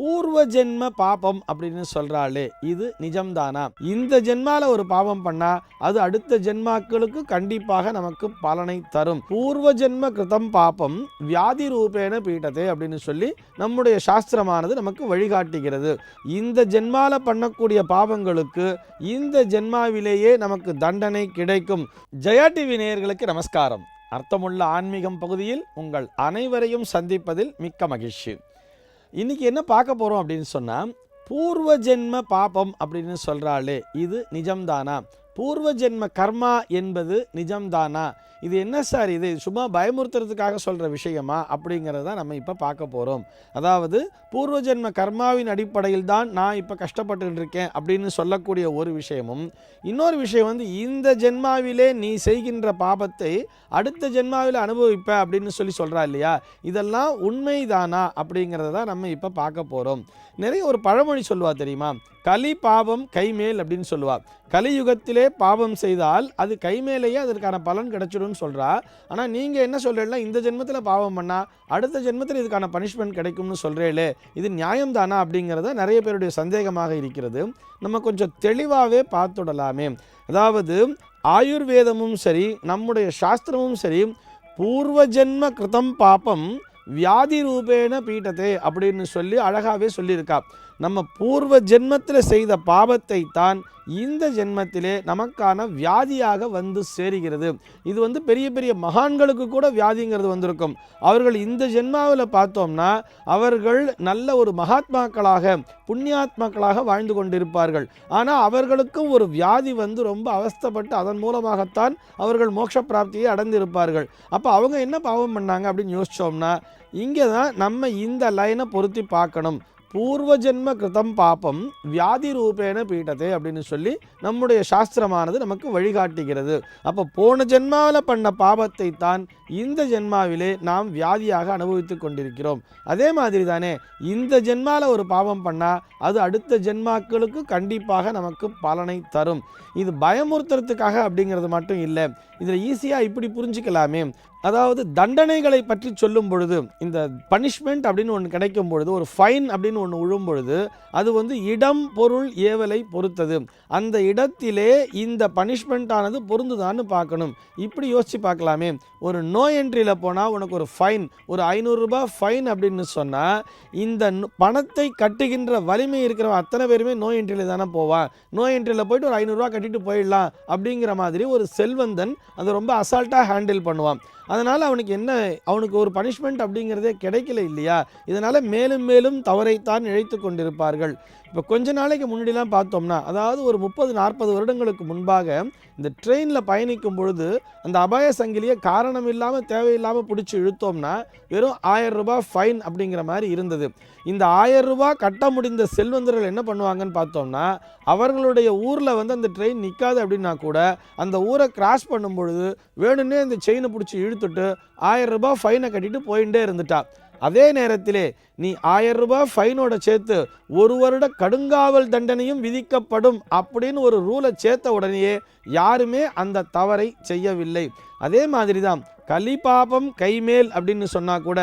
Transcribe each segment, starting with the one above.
பூர்வ ஜென்ம பாபம் அப்படின்னு சொல்றாளே இது நிஜம்தானா? இந்த ஜென்மால ஒரு பாவம் பண்ணா அது அடுத்த ஜென்மாக்களுக்கு கண்டிப்பாக நமக்கு பலனை தரும். பூர்வ ஜென்ம கிருதம் பாபம் வியாதி ரூபேன பீட்டதே அப்படின்னு சொல்லி நம்முடைய சாஸ்திரமானது நமக்கு வழிகாட்டுகிறது. இந்த ஜென்மால பண்ணக்கூடிய பாவங்களுக்கு இந்த ஜென்மாவிலேயே நமக்கு தண்டனை கிடைக்கும். ஜெயா டிவி நேயர்களுக்கு நமஸ்காரம். அர்த்தமுள்ள ஆன்மீகம் பகுதியில் உங்கள் அனைவரையும் சந்திப்பதில் மிக்க மகிழ்ச்சி. இன்னைக்கு என்ன பார்க்க போகிறோம் அப்படின்னு சொன்னால் பூர்வ ஜென்ம பாபம் அப்படின்னு சொல்கிறாளே இது நிஜம்தானா? பூர்வ ஜென்ம கர்மா என்பது நிஜம்தானா? இது என்ன சார் இது? சும்மா பயமுறுத்துறதுக்காக சொல்கிற விஷயமா? அப்படிங்கிறத நம்ம இப்போ பார்க்க போகிறோம் அதாவது பூர்வ ஜென்ம கர்மாவின் அடிப்படையில் தான் நான் இப்போ கஷ்டப்பட்டு இருக்கேன் அப்படின்னு சொல்லக்கூடிய ஒரு விஷயமும் இன்னொரு விஷயம் வந்து இந்த ஜென்மாவிலே நீ செய்கின்ற பாபத்தை அடுத்த ஜென்மாவில் அனுபவிப்ப அப்படின்னு சொல்லி சொல்கிறா இல்லையா? இதெல்லாம் உண்மைதானா? அப்படிங்கிறத தான் நம்ம இப்போ பார்க்க போகிறோம் நிறைய ஒரு பழமொழி சொல்லுவா தெரியுமா? கலி பாவம் கைமேல் அப்படின்னு சொல்லுவா. கலியுகத்திலே பாவம் செய்தால் அது கைமேலேயே அதற்கான பலன் கிடைச்சிடும்னு சொல்கிறா ஆனால் நீங்கள் என்ன சொல்கிறீங்களா இந்த ஜென்மத்தில் பாவம் பண்ணால் அடுத்த ஜென்மத்தில் இதுக்கான பனிஷ்மெண்ட் கிடைக்கும்னு சொல்கிறீங்களே இது நியாயம்தானா? அப்படிங்கிறத நிறைய பேருடைய சந்தேகமாக இருக்கிறது. நம்ம கொஞ்சம் தெளிவாகவே பார்த்துடலாமே. அதாவது ஆயுர்வேதமும் சரி நம்முடைய சாஸ்திரமும் சரி பூர்வ ஜென்ம கிருதம் பாப்பம் வியாதி ரூபேன பீட்டத்தை அப்படின்னு சொல்லி அழகாகவே சொல்லியிருக்கா. நம்ம பூர்வ ஜென்மத்தில் செய்த பாவத்தை தான் இந்த ஜென்மத்திலே நமக்கான வியாதியாக வந்து சேருகிறது. இது வந்து பெரிய பெரிய மகான்களுக்கு கூட வியாதிங்கிறது வந்திருக்கும். அவர்கள் இந்த ஜென்மாவில் பார்த்தோம்னா அவர்கள் நல்ல ஒரு மகாத்மாக்களாக புண்ணியாத்மாக்களாக வாழ்ந்து கொண்டிருப்பார்கள். ஆனால் அவர்களுக்கும் ஒரு வியாதி வந்து ரொம்ப அவஸ்தைப்பட்டு அதன் மூலமாகத்தான் அவர்கள் மோட்ச பிராப்தியை அடைந்திருப்பார்கள். அப்போ அவங்க என்ன பாவம் பண்ணாங்க அப்படின்னு யோசிச்சோம்னா இங்கே தான் நம்ம இந்த லைனை பொருத்தி பார்க்கணும். பூர்வ ஜென்ம கிருதம் பாப்பம் வியாதி ரூபேன பீட்டதே அப்படின்னு சொல்லி நம்முடைய சாஸ்திரமானது நமக்கு வழிகாட்டுகிறது. அப்போ போன ஜென்மாவில் பண்ண பாபத்தை தான் இந்த ஜென்மாவிலே நாம் வியாதியாக அனுபவித்து கொண்டிருக்கிறோம். அதே மாதிரி தானே இந்த ஜென்மாவில் ஒரு பாவம் பண்ணால் அது அடுத்த ஜென்மாக்களுக்கு கண்டிப்பாக நமக்கு பலனை தரும். இது பயமுறுத்துறதுக்காக அப்படிங்கிறது மட்டும் இல்லை இதில் ஈஸியாக இப்படி புரிஞ்சுக்கலாமே. அதாவது தண்டனைகளை பற்றி சொல்லும் பொழுது இந்த பனிஷ்மெண்ட் அப்படின்னு ஒன்று கிடைக்கும் பொழுது ஒரு ஃபைன் அப்படின்னு ஒன்று விழும் பொழுது அது வந்து இடம் பொருள் ஏவலை பொறுத்தது. அந்த இடத்திலே இந்த பனிஷ்மெண்ட் ஆனது பொருந்துதான்னு பார்க்கணும். இப்படி யோசிச்சு பார்க்கலாமே. ஒரு நோ என்ட்ரியில் போனால் உனக்கு ஒரு ஃபைன் ஒரு ஐநூறுரூபா ஃபைன் அப்படின்னு சொன்னால் இந்த நு- பணத்தை கட்டுகின்ற வலிமை இருக்கிற அத்தனை பேருமே நோ என்ட்ரியில் தானே போவான். நோ என்ட்ரியில் போயிட்டு ஒரு ஐநூறுரூவா கட்டிட்டு போயிடலாம் அப்படிங்கிற மாதிரி ஒரு செல்வந்தன் அதை ரொம்ப அசால்ட்டாக ஹேண்டில் பண்ணுவான். அதனால் அவனுக்கு என்ன அவனுக்கு ஒரு பனிஷ்மெண்ட் அப்படிங்கிறதே கிடைக்கல இல்லையா? இதனால் மேலும் மேலும் தவறைத்தான் இழைத்து கொண்டிருப்பார்கள். இப்போ கொஞ்ச நாளைக்கு முன்னாடிலாம் பார்த்தோம்னா அதாவது ஒரு முப்பது நாற்பது வருடங்களுக்கு முன்பாக இந்த ட்ரெயினில் பயணிக்கும் பொழுது அந்த அபாய சங்கிலியை காரணம் இல்லாமல் தேவையில்லாமல் பிடிச்சி இழுத்தோம்னா வெறும் ஆயிரம் ரூபாய் ஃபைன் அப்படிங்கிற மாதிரி இருந்தது. இந்த ஆயிரம் ரூபாய் கட்ட முடிந்த செல்வந்தர்கள் என்ன பண்ணுவாங்கன்னு பார்த்தோம்னா அவர்களுடைய ஊரில் வந்து அந்த ட்ரெயின் நிற்காது அப்படின்னா கூட அந்த ஊரை கிராஸ் பண்ணும் பொழுது வேணும்னே இந்த செயினை பிடிச்சி இழுத்துட்டு ஆயிரம் ரூபாய் ஃபைனை கட்டிட்டு போயிட்டே இருந்துட்டா. அதே நேரத்திலே நீ ஆயிரம் ரூபாய் ஃபைனோட சேர்த்து ஒரு வருட கடுங்காவல் தண்டனையும் விதிக்கப்படும் அப்படின்னு ஒரு ரூலை சேர்த்த உடனேயே யாருமே அந்த தவறை செய்யவில்லை. அதே மாதிரி தான் கலி பாபம் கைமேல் அப்படின்னு சொன்னால் கூட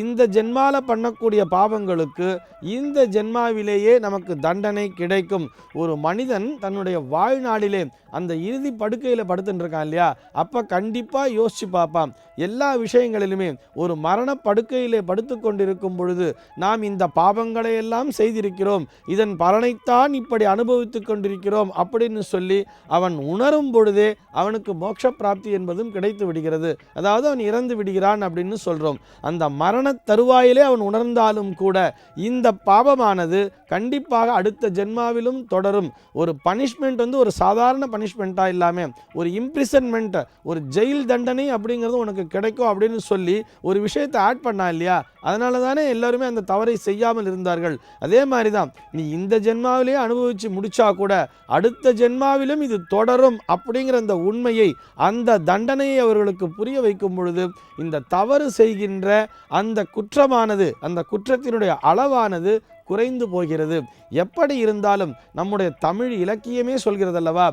இந்த ஜென்மால பண்ணக்கூடிய பாவங்களுக்கு இந்த ஜென்மாவிலேயே நமக்கு தண்டனை கிடைக்கும். ஒரு மனிதன் தன்னுடைய வாழ்நாளிலே அந்த இறுதி படுக்கையில் படுத்துட்டுருக்கான் இல்லையா? அப்போ கண்டிப்பாக யோசிச்சு பார்ப்பான். எல்லா விஷயங்களிலுமே ஒரு மரண படுக்கையிலே படுத்து கொண்டிருக்கும் பொழுது நாம் இந்த பாவங்களை எல்லாம் செய்திருக்கிறோம். இதன் பலனைத்தான் இப்படி அனுபவித்து கொண்டிருக்கிறோம் அப்படின்னு சொல்லி அவன் உணரும் பொழுதே அவனுக்கு மோட்ச பிராப்தி என்பதும் கிடைத்து விடுகிறது. அதாவது அவன் இறந்து விடுகிறான் அப்படின்னு சொல்கிறோம் அந்த மரண தருவாயிலே அவன் உணர்ந்தாலும் கூட இந்த பாபமானது கண்டிப்பாக அடுத்த ஜென்மாவிலும் தொடரும். ஒரு பனிஷ்மெண்ட் வந்து ஒரு சாதாரண பனிஷ்மெண்ட்டாக இல்லாமல் ஒரு இம்ப்ரிசன்மெண்ட்டை ஒரு ஜெயில் தண்டனை அப்படிங்கிறது உனக்கு கிடைக்கும் அப்படின்னு சொல்லி ஒரு விஷயத்தை ஆட் பண்ணா இல்லையா? அதனால தானே எல்லாருமே அந்த தவறை செய்யாமல் இருந்தார்கள். அதே மாதிரி தான் நீ இந்த ஜென்மாவிலேயே அனுபவித்து முடிச்சா கூட அடுத்த ஜென்மாவிலும் இது தொடரும் அப்படிங்கிற அந்த உண்மையை அந்த தண்டனையை அவர்களுக்கு புரிய வைக்கும் பொழுது இந்த தவறு செய்கின்ற அந்த குற்றமானது அந்த குற்றத்தினுடைய அளவானது குறைந்து போகிறது. எப்படி இருந்தாலும் நம்முடைய தமிழ் இலக்கியமே சொல்கிறதல்லவா?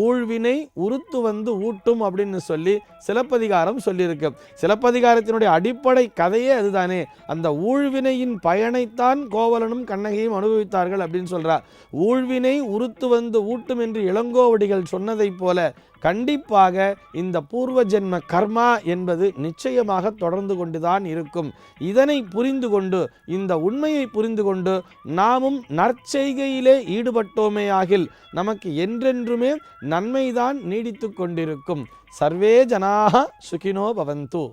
ஊழ்வினை உறுத்து வந்து ஊட்டும் அப்படின்னு சொல்லி சிலப்பதிகாரம் சொல்லியிருக்கு. சிலப்பதிகாரத்தினுடைய அடிப்படை கதையே அதுதானே. அந்த ஊழ்வினையின் பயனைத்தான் கோவலனும் கண்ணகியும் அனுபவித்தார்கள் அப்படின்னு சொல்கிறார் ஊழ்வினை உறுத்து வந்து ஊட்டும் என்று இளங்கோவடிகள் சொன்னதைப் போல கண்டிப்பாக இந்த பூர்வ ஜென்ம கர்மா என்பது நிச்சயமாக தொடர்ந்து கொண்டுதான் இருக்கும். இதனை புரிந்து கொண்டு இந்த உண்மையை புரிந்து கொண்டு நாமும் நற்செய்கையிலே ஈடுபட்டோமேயாகில் நமக்கு என்றென்றுமே நன்மைதான் நீடித்து கொண்டிருக்கும். சர்வே ஜனாக சுகினோ பவந்து.